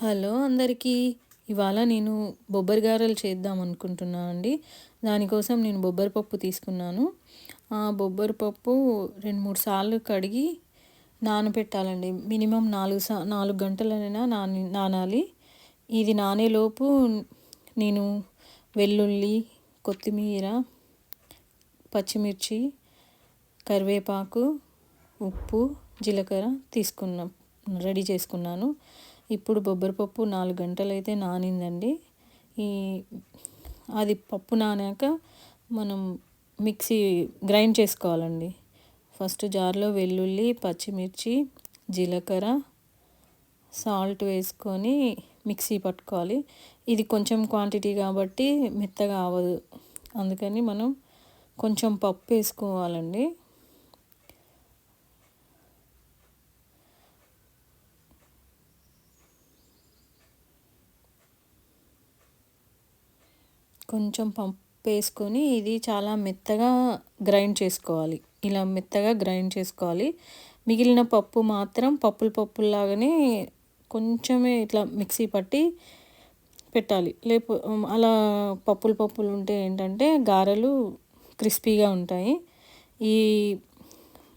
Hello అందరికీ. ఇవాళ నేను బొబ్బరి గారెలు చేద్దాం అనుకుంటున్నాను అండి దానికోసం నేను బొబ్బరి పప్పు తీసుకున్నాను. ఆ బొబ్బరి పప్పు రెండు మూడు సార్లు కడిగి నానబెట్టాలండి. మినిమం నాలుగు సా నాలుగు గంటలైనా నాని నానాలి. ఇది నానేలోపు నేను వెల్లుల్లి కొత్తిమీర పచ్చిమిర్చి కరివేపాకు ఉప్పు జీలకర్ర తీసుకున్నా రెడీ చేసుకున్నాను. ఇప్పుడు బొబ్బరిపప్పు నాలుగు గంటలైతే నానిందండి. ఈ అది పప్పు నానాక మనం మిక్సీ గ్రైండ్ చేసుకోవాలండి. ఫస్ట్ జార్లో వెల్లుల్లి పచ్చిమిర్చి జీలకర్ర సాల్ట్ వేసుకొని మిక్సీ పట్టుకోవాలి. ఇది కొంచెం క్వాంటిటీ కాబట్టి మెత్తగా అవ్వదు. అందుకని మనం కొంచెం పప్పు వేసుకోవాలండి. కొంచెం పప్పు వేసుకొని ఇది చాలా మెత్తగా గ్రైండ్ చేసుకోవాలి. ఇలా మెత్తగా గ్రైండ్ చేసుకోవాలి. మిగిలిన పప్పు మాత్రం పప్పులు పప్పులాగానే కొంచెమే ఇట్లా మిక్సీ పట్టి పెట్టాలి. లేపు అలా పప్పులు పప్పులు ఉంటే ఏంటంటే గారెలు క్రిస్పీగా ఉంటాయి. ఈ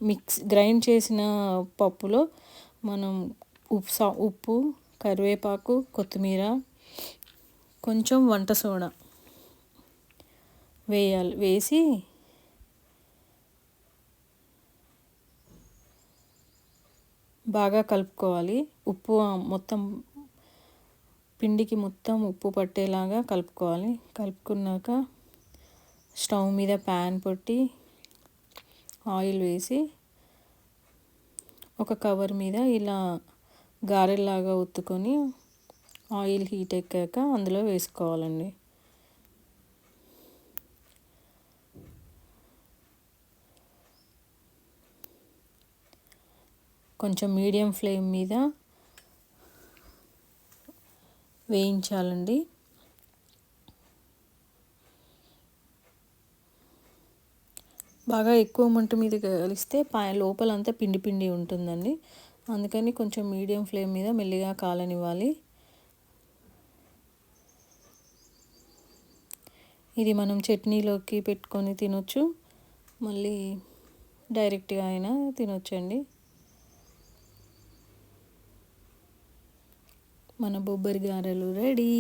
మిక్స్ గ్రైండ్ చేసిన పప్పులో మనం ఉప్పు ఉప్పు కరివేపాకు కొత్తిమీర కొంచెం వంట సోడా వేయాలి వేసి బాగా కలుపుకోవాలి. ఉప్పు మొత్తం పిండికి మొత్తం ఉప్పు పట్టేలాగా కలుపుకోవాలి. కలుపుకున్నాక స్టవ్ మీద ప్యాన్ పెట్టి ఆయిల్ వేసి ఒక కవర్ మీద ఇలా గారెలాగా ఉత్తుకొని ఆయిల్ హీట్ ఎక్కాక అందులో వేసుకోవాలండి. కొంచెం మీడియం ఫ్లేమ్ మీద వేయించాలండి. బాగా ఎక్కువ మంట మీద కలిస్తే పై లోపలంతా పిండి పిండి ఉంటుందండి. అందుకని కొంచెం మీడియం ఫ్లేమ్ మీద మెల్లిగా కాలనివ్వాలి. ఇది మనం చట్నీలోకి పెట్టుకొని తినొచ్చు. మళ్ళీ డైరెక్ట్గా అయినా తినొచ్చండి. మన బొబ్బరి గారెలు రెడీ.